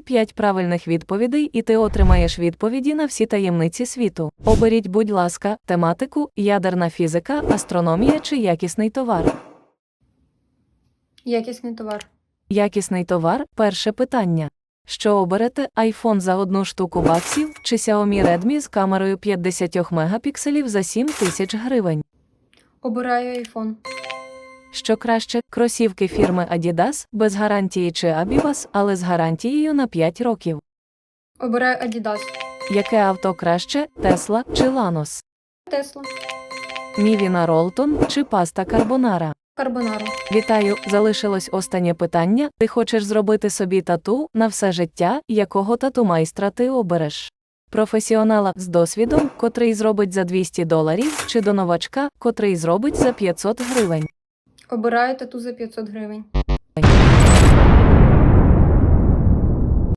П'ять правильних відповідей, і ти отримаєш відповіді на всі таємниці світу. Оберіть, будь ласка, тематику, ядерна фізика, астрономія чи якісний товар. Якісний товар. Якісний товар перше питання. Що оберете iPhone за одну штуку баксів чи Xiaomi Redmi з камерою 50 мегапікселів за 7 тисяч гривень? Обираю айфон. Що краще, кросівки фірми Adidas без гарантії чи Abibas, але з гарантією на 5 років. Обираю Adidas. Яке авто краще, Tesla чи Lanos? Тесла. Мівіна Ролтон чи паста Карбонара? Карбонара. Вітаю, залишилось останнє питання. Ти хочеш зробити собі тату на все життя, якого тату майстра ти обереш? Професіонала з досвідом, котрий зробить за 200 доларів, чи до новачка, котрий зробить за 500 гривень. Обираю тату за 500 гривень.